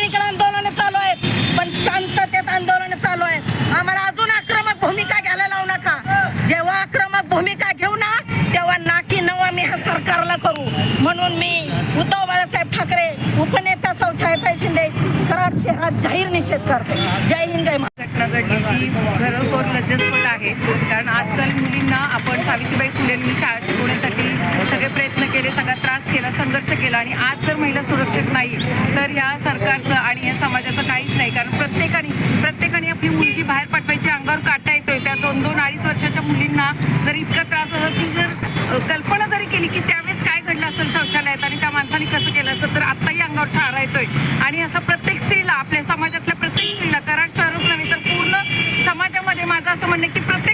सगळीकडे आंदोलन चालू आहेत. पण शांततेत आंदोलन चालू आहे आम्हाला अजून आक्रमक भूमिका घ्यायला लावू नका. जेव्हा आक्रमक भूमिका घेऊ ना तेव्हा नाकी नवा मी हा सरकारला करू. म्हणून मी उद्धव बाळासाहेब ठाकरे उपनेता सौ छायाताई शिंदे कराड शहरात जाहीर निषेध करते. जय हिंद जय घटना घडली खरोखर आहे. कारण आजकाल मुलींना आपण सावित्रीबाई फुलेंनी शाळा शिकवण्यासाठी सगळे प्रयत्न केले सगळा त्रास केला संघर्ष केला आणि आज जर महिला सुरक्षित नाही तर या सरकारचं आणि या समाजाचं काहीच नाही. कारण प्रत्येकाने प्रत्येकाने आपली मुलगी बाहेर पाठवायची अंगावर काटा येतोय. त्या दोन दोन अडीच वर्षाच्या मुलींना जर इतका त्रास होतो ती जर कल्पना जरी केली की त्यावेळेस काय घडलं असेल शौचालयात आणि त्या माणसाने कसं केलं असेल तर आत्ताही अंगावर ठारा येतोय. आणि असं प्रत्येक स्त्रीला आपल्या समाजातल्या प्रत्येक स्त्रीला कराड शहरच नव्हे तर पूर्ण समाजामध्ये माझं असं म्हणणं आहे की प्रत्येक